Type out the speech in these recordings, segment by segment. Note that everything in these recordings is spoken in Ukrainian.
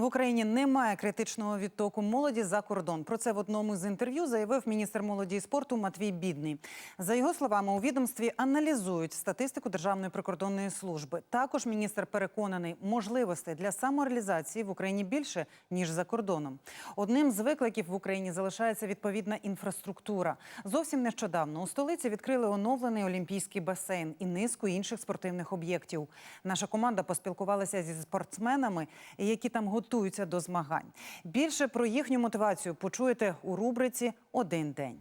В Україні немає критичного відтоку молоді за кордон. Про це в одному з інтерв'ю заявив міністр молоді і спорту Матвій Бідний. За його словами, у відомстві аналізують статистику Державної прикордонної служби. Також міністр переконаний, можливостей для самореалізації в Україні більше ніж за кордоном. Одним з викликів в Україні залишається відповідна інфраструктура. Зовсім нещодавно у столиці відкрили оновлений олімпійський басейн і низку інших спортивних об'єктів. Наша команда поспілкувалася зі спортсменами, які там готуються до змагань. Більше про їхню мотивацію почуєте у рубриці Один день.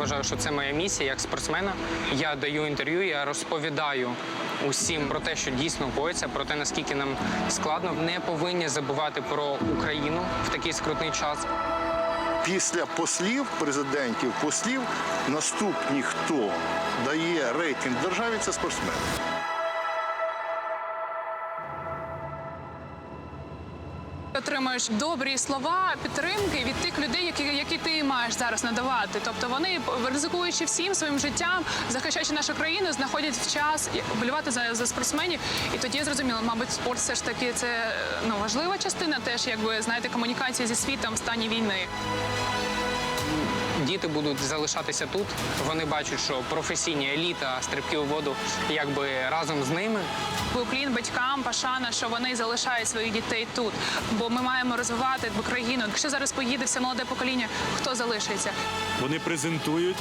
Вважаю, що це моя місія як спортсмена. Я даю інтерв'ю, я розповідаю усім про те, що дійсно коїться, про те, наскільки нам складно. Не повинні забувати про Україну в такий скрутний час. Після послів, президентів, послів, наступні, хто дає рейтинг державі, це спортсмени. Отримуєш добрі слова підтримки від тих людей, які, які ти маєш зараз надавати. Тобто вони ризикуючи всім своїм життям, захищаючи нашу країну, знаходять в час вболівати за, за спортсменів. І тоді я зрозуміла, мабуть, спорт все ж таки це ну важлива частина, теж якби знаєте, комунікація зі світом в стані війни. Діти будуть залишатися тут. Вони бачать, що професійні еліта стрибки у воду якби разом з ними. Уклін батькам, пашана, що вони залишають своїх дітей тут. Бо ми маємо розвивати країну. Якщо зараз поїде все молоде покоління, хто залишиться? Вони презентують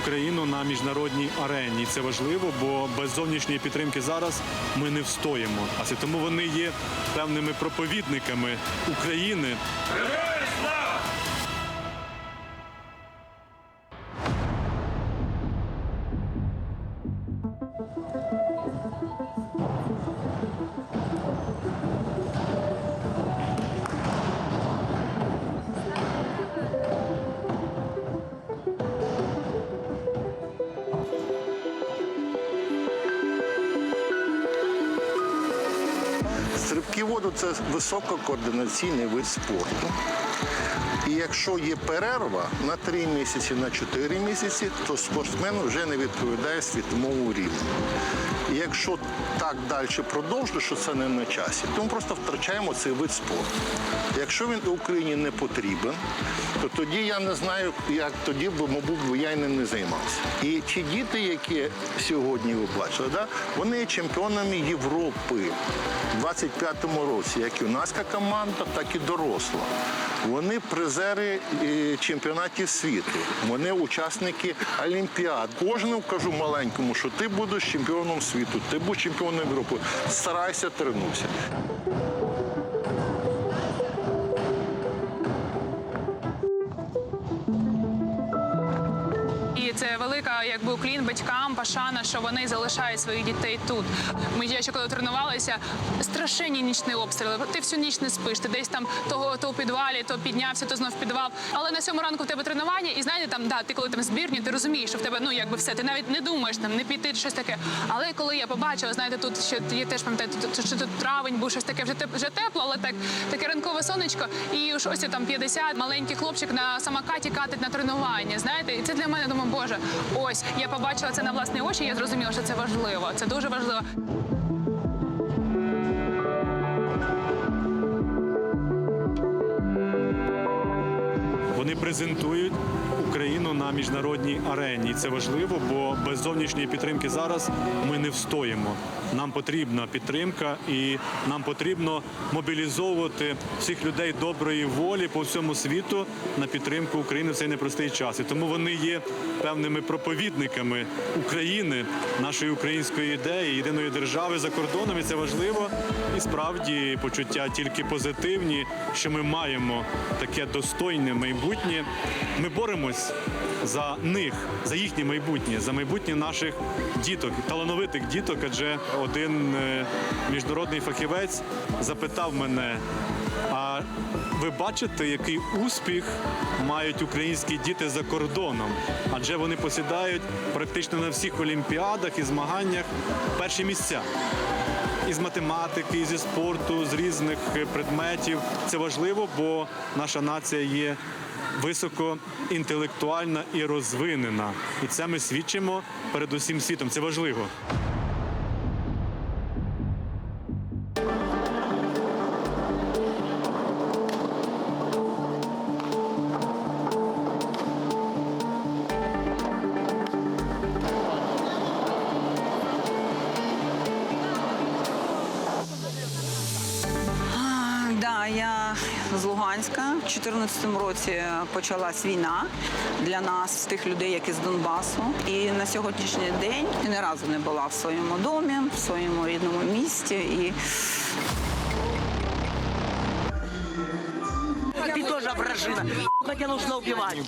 Україну на міжнародній арені. Це важливо, бо без зовнішньої підтримки зараз ми не встоїмо. А це тому вони є певними проповідниками України. Стрибки в воду це висококоординаційний вид спорту. І якщо є перерва на 3 місяці, на 4 місяці, то спортсмен вже не відповідає світовому рівню. І якщо так далі продовжує, що це не на часі, то ми просто втрачаємо цей вид спорту. Якщо він Україні не потрібен, то тоді я не знаю, як тоді б, мабуть, я й не займався. І ті діти, які сьогодні ви бачили, да, вони є чемпіонами Європи у 25-му році, як юнацька команда, так і доросла. Вони призери е, чемпіонатів світу. Вони учасники Олімпіад. Кожному кажу маленькому, що ти будеш чемпіоном світу, ти будеш чемпіоном Європи. Старайся, тренуйся. Велика, якби уклін батькам, пашана, що вони залишають своїх дітей тут. Ми я ще коли тренувалися, страшенні нічні обстріли. Ти всю ніч не спиш. Ти десь там того то у підвалі, то піднявся, то знов в підвал. Але на сьому ранку в тебе тренування, і знаєте, там да, ти коли там збірні, ти розумієш, що в тебе ну якби все. Ти навіть не думаєш там, не піти щось таке. Але коли я побачила, знаєте, тут ще є теж пам'ятаєте, тут що тут травень був щось таке, вже вже тепло, але так таке ранкове сонечко. І ось ось там 50, маленький хлопчик на самокаті катить на тренування. Знаєте, і це для мене думаю, боже, ось я побачила це на власні очі. Я зрозуміла, що це важливо. Це дуже важливо. Вони презентують Україну на міжнародній арені. І це важливо, бо без зовнішньої підтримки зараз ми не встоїмо. Нам потрібна підтримка, і нам потрібно мобілізовувати всіх людей доброї волі по всьому світу на підтримку України в цей непростий час. І тому вони є певними проповідниками України, нашої української ідеї, єдиної держави за кордоном. І це важливо. І справді почуття тільки позитивні, що ми маємо таке достойне майбутнє. Ми боремось за них, за їхнє майбутнє, за майбутнє наших діток, талановитих діток. Адже один е, міжнародний фахівець запитав мене. А ви бачите, який успіх мають українські діти за кордоном? Адже вони посідають практично на всіх олімпіадах і змаганнях перші місця. із математики, зі спорту, з різних е, предметів. Це важливо, бо наша нація є високоінтелектуальна і розвинена. І це ми свідчимо перед усім світом. Це важливо. 2014 році почалась війна для нас, тих людей, які з Донбасу. І на сьогоднішній день я ні разу не була в своєму домі, в своєму рідному місті. І Ты тоже вражина. Сука, тебя нужно убивать.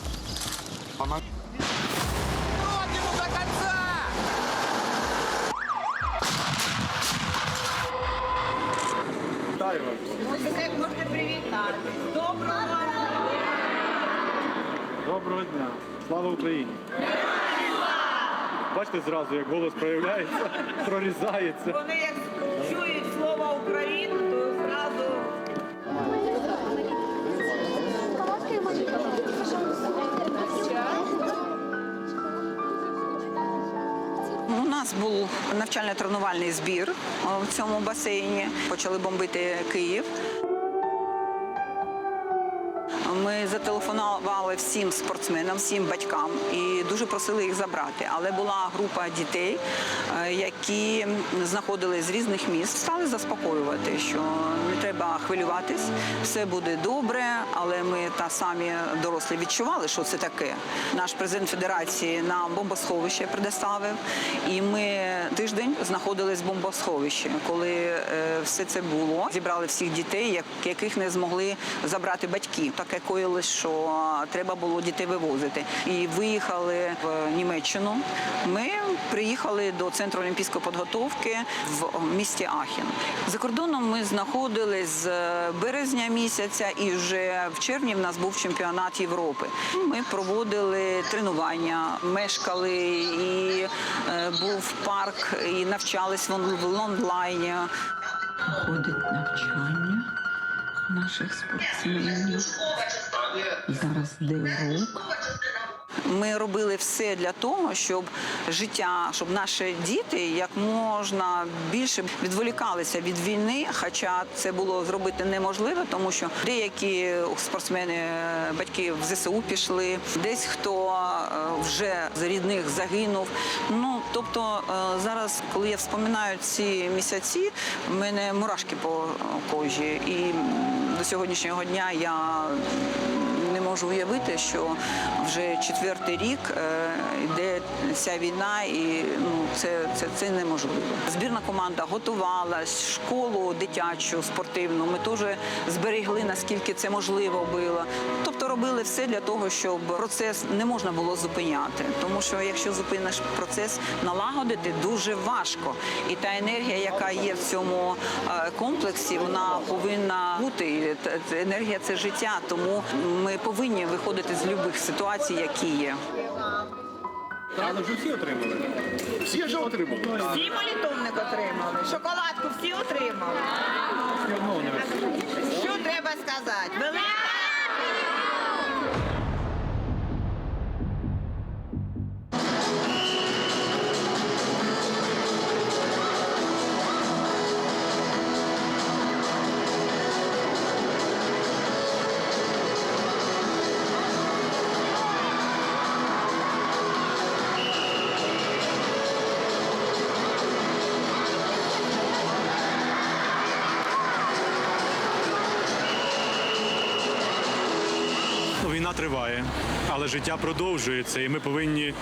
Доброго дня! Слава Україні! Бачите зразу, як голос проявляється, прорізається. Вони як чують слово Україна, то зразу у нас був навчально-тренувальний збір в цьому басейні. Почали бомбити Київ. Ми зателефонували всім спортсменам, всім батькам і дуже просили їх забрати. Але була група дітей, е, які знаходились з різних міст, стали заспокоювати, що не треба хвилюватись, все буде добре. Але ми та самі дорослі відчували, що це таке. Наш президент федерації нам бомбосховище предоставив, і ми тиждень знаходились в бомбосховищі. Коли е, все це було, зібрали всіх дітей, яких не змогли забрати батьки. Таке коїлось, що треба було дітей вивозити. І виїхали в Німеччину. Ми приїхали до центру олімпійської підготовки в місті Ахен. За кордоном ми знаходились з березня місяця, і вже в червні в нас був чемпіонат Європи. Ми проводили тренування, мешкали і е, був парк, і навчались в онлайні. Ходить навчання наших спортсменів. Зараз урок. Ми робили все для того, щоб життя, щоб наші діти як можна більше відволікалися від війни. Хоча це було зробити неможливо, тому що деякі спортсмени, батьки в ЗСУ пішли, десь хто е, вже з рідних загинув. Ну тобто е, зараз, коли я вспоминаю ці місяці, в мене мурашки по кожі, і до сьогоднішнього дня я можу уявити, що вже четвертий рік е, йде ця війна, і ну це, це, це неможливо. Збірна команда готувалась, школу дитячу, спортивну. Ми теж зберегли наскільки це можливо було. Тобто робили все для того, щоб процес не можна було зупиняти. Тому що якщо зупиниш процес, налагодити дуже важко. І та енергія, яка є в цьому е, комплексі, вона повинна бути. Енергія це життя, тому ми повинні виходити з будь-яких ситуацій, які є. Всі ж отримали. всі молітовник отримали, шоколадку всі отримали. Що треба сказати? Велика триває, але життя продовжується, і ми повинні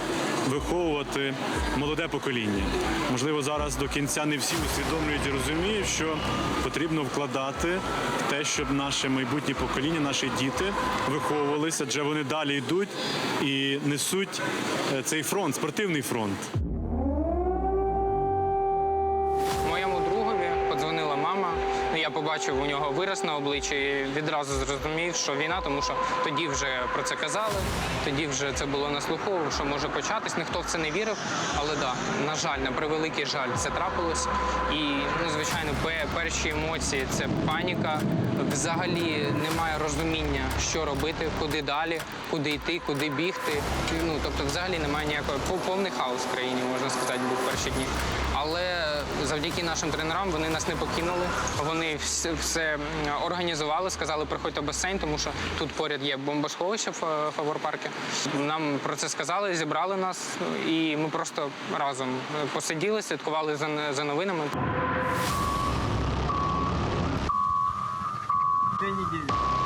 виховувати молоде покоління. Можливо, зараз до кінця не всі усвідомлюють і розуміють, що потрібно вкладати в те, щоб наше майбутнє покоління, наші діти виховувалися, адже вони далі йдуть і несуть е, цей фронт, спортивний фронт. Я побачив у нього вираз на обличчі і відразу зрозумів, що війна, тому що тоді вже про це казали, тоді вже це було на слуху, що може початись. Ніхто в це не вірив. Але да, на жаль, на превеликий жаль, це трапилось. І ну, звичайно. перші емоції це паніка. Взагалі немає розуміння, що робити, куди далі, куди йти, куди бігти. Ну тобто, взагалі немає ніякого пов- повний хаос в країні, можна сказати, був перші дні. Але завдяки нашим тренерам вони нас не покинули. Вони все, все організували, сказали, приходьте в басейн, тому що тут поряд є бомбосховище в фаворпарку. Нам про це сказали, зібрали нас, і ми просто разом посиділи, слідкували за, за новинами. Я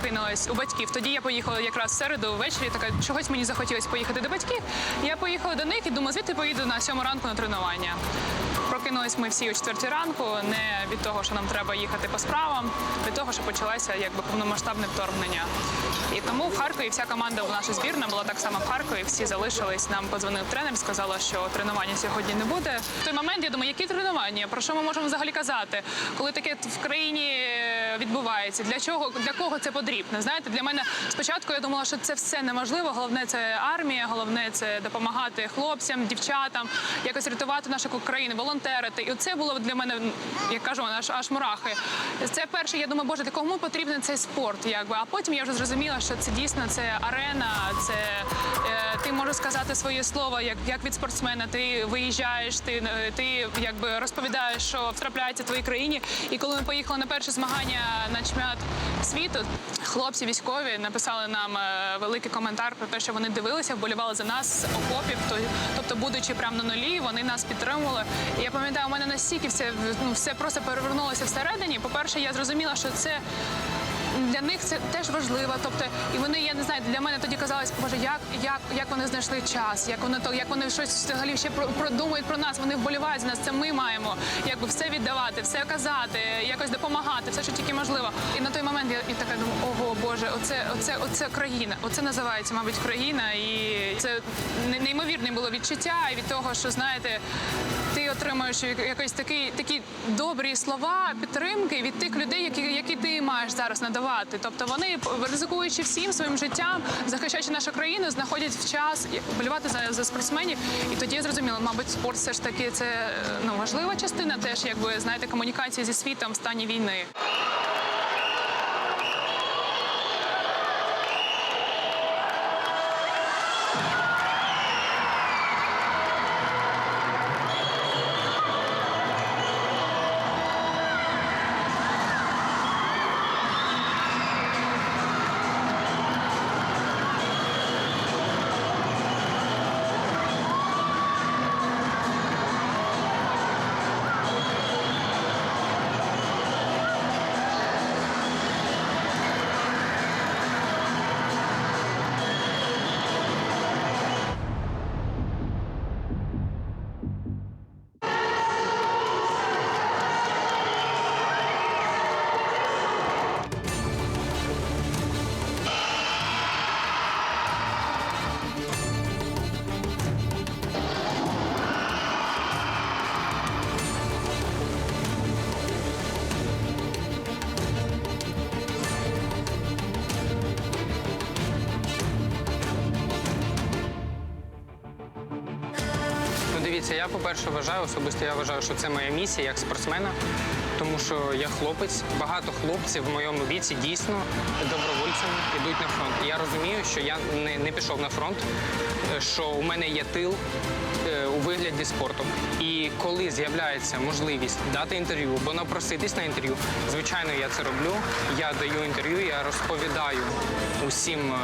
прокинулась у батьків. Тоді я поїхала якраз в середу ввечері. Така чогось мені захотілося поїхати до батьків. Я поїхала до них і думаю, звідти поїду на сьому ранку на тренування. Прокинулись ми всі о четвертій ранку, не від того, що нам треба їхати по справам, від того, що почалося якби повномасштабне вторгнення. І тому в Харкові вся команда наша збірна була так само в Харкові. Всі залишились. Нам подзвонив тренер, сказала, що тренування сьогодні не буде. В той момент я думаю, які тренування? Про що ми можемо взагалі казати? Коли таке в країні відбувається, для чого для кого це потрібно? Знаєте, для мене спочатку я думала, що це все неможливо. Головне це армія, головне це допомагати хлопцям, дівчатам, якось рятувати нашу країну, волонтерити. І це було для мене, як кажу, аж аж мурахи. Це перше, я думаю, боже, для кому потрібен цей спорт? Якби а потім я вже зрозуміла, що це дійсно це арена, це е, ти можеш сказати своє слово, як, як від спортсмена. Ти виїжджаєш, ти, е, ти якби розповідаєш, що трапляється в твоїй країні. І коли ми поїхали на перше змагання на чемпіонат світу, хлопці військові написали нам е, великий коментар про те, що вони дивилися, вболівали за нас окопів. Тобто, будучи прямо на нулі, вони нас підтримували. І я пам'ятаю, у мене настільки все ну все просто перевернулося всередині. По перше, я зрозуміла, що це для них це теж важливо. Тобто, і вони, я не знаю, для мене тоді казалось, боже, як, як, як вони знайшли час, як вони то, як вони щось взагалі ще про- продумують про нас. Вони вболівають за нас. Це ми маємо якби все віддавати, все казати, якось допомагати, все, що тільки можливо. І на той момент я, я така думаю, ого, боже, оце, оце, оце країна. Оце називається, мабуть, країна. І це не- неймовірне було відчуття і від того, що знаєте, ти отримуєш якось такі, такі добрі слова підтримки від тих людей, які, які ти маєш зараз надавати. Тобто вони, ризикуючи всім своїм життям, захищаючи нашу країну, знаходять в час болівати за, за спортсменів. І тоді я зрозуміла, мабуть, спорт все ж таки це ну важлива частина, теж якби знаєте, комунікації зі світом в стані війни. Я по-перше вважаю, особисто я вважаю, що це моя місія як спортсмена, тому що я хлопець. Багато хлопців в моєму віці дійсно добровольцями йдуть на фронт. Я розумію, що я не, не пішов на фронт, е, що у мене є тил е, у вигляді спорту. І коли з'являється можливість дати інтерв'ю або напроситись на інтерв'ю, звичайно, я це роблю. Я даю інтерв'ю, я розповідаю усім е,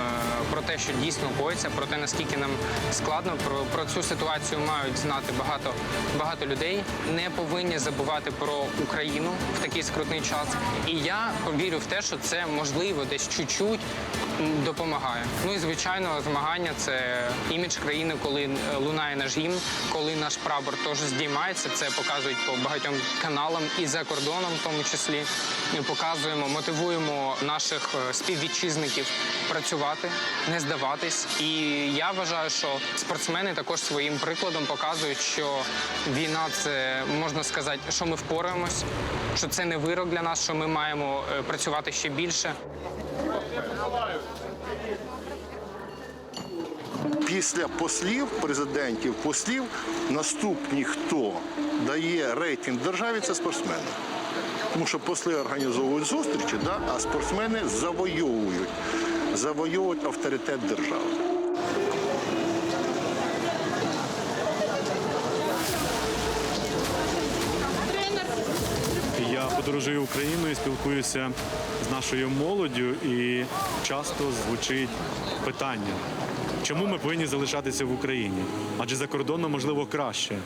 про те, що дійсно коїться, про те, наскільки нам складно. Про, про цю ситуацію мають знати багато, багато людей. Не повинні забувати про Україну в такий скрутний час. І я повірю в те, що це можливо десь чуть-чуть допомагає. Ну і звичайно, змагання це імідж країни, коли е, лунає наш гімн, коли наш прапор теж здіймається. Це показують по багатьом каналам і за кордоном, в тому числі. Ми показуємо, мотивуємо наших е, співвітчизників працювати, не здаватись. І я вважаю, що спортсмени також своїм прикладом показують, що війна це можна сказати, що ми впораємось, що це не вирок для нас, що ми маємо е, працювати ще більше. Після послів, президентів, послів, наступні, хто дає рейтинг державі, це спортсмени. Тому що посли організовують зустрічі, да, а спортсмени завойовують, завойовують авторитет держави. Я подорожую Україною, спілкуюся з нашою молоддю і часто звучить питання, чому ми повинні залишатися в Україні? Адже за кордоном можливо краще.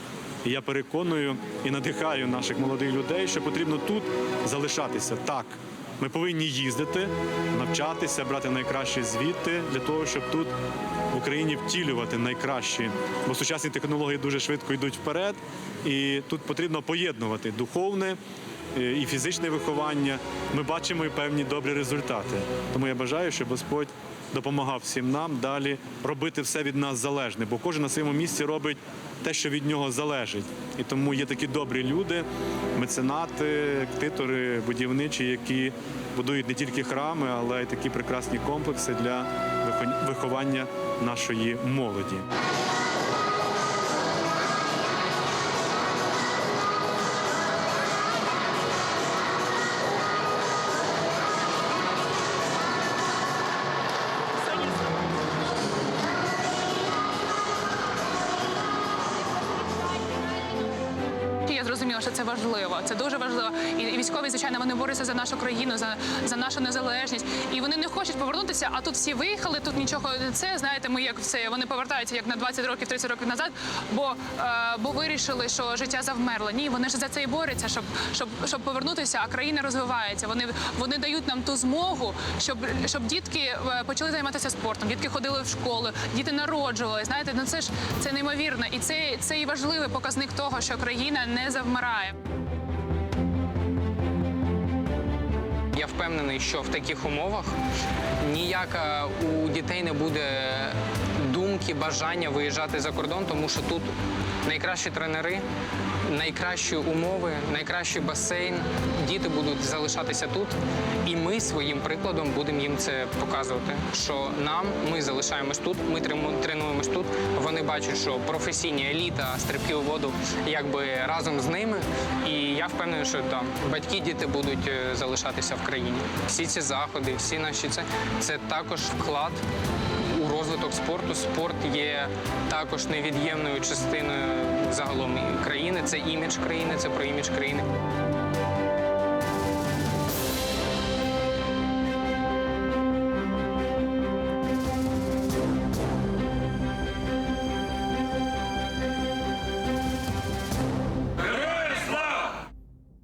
І я переконую і надихаю наших молодих людей, що потрібно тут залишатися. Так, ми повинні їздити, навчатися, брати найкраще звідти для того, щоб тут в Україні втілювати найкращі, бо сучасні технології дуже швидко йдуть вперед, і тут потрібно поєднувати духовне і фізичне виховання. Ми бачимо і певні добрі результати. Тому я бажаю, щоб Господь допомагав всім нам далі робити все від нас залежне, бо кожен на своєму місці робить те, що від нього залежить. І тому є такі добрі люди, меценати, титори, будівничі, які будують не тільки храми, але й такі прекрасні комплекси для виховання нашої молоді. Я зрозуміла, що це важливо. Це дуже важливо. І, військові, звичайно, вони борються за нашу країну, за, за нашу незалежність. І вони не хочуть повернутися. А тут всі виїхали, тут нічого це. Знаєте, ми як все вони повертаються як на 20 років, 30 років назад, бо, е, бо вирішили, що життя завмерло. Ні, вони ж за це і борються, щоб, щоб, щоб повернутися, а країна розвивається. Вони, вони дають нам ту змогу, щоб, щоб дітки е, почали займатися спортом, дітки ходили в школу, діти народжували. Знаєте, ну це ж це неймовірно. І це, це і важливий показник того, що країна не завмирає. Я впевнений, що в таких умовах ніяка у дітей не буде думки, бажання виїжджати за кордон, тому що тут найкращі тренери, найкращі умови, найкращий басейн. Діти будуть залишатися тут, і ми своїм прикладом будемо їм це показувати. Що нам ми залишаємось тут, ми тренуємось тут. Вони бачать, що професійні еліта, стрибки у воду якби разом з ними. І я впевнений, що там батьки, діти будуть е, залишатися в країні. Всі ці заходи, всі наші це, це також вклад у розвиток спорту. Спорт є також невід'ємною частиною загалом країни. Це імідж країни, це про імідж країни.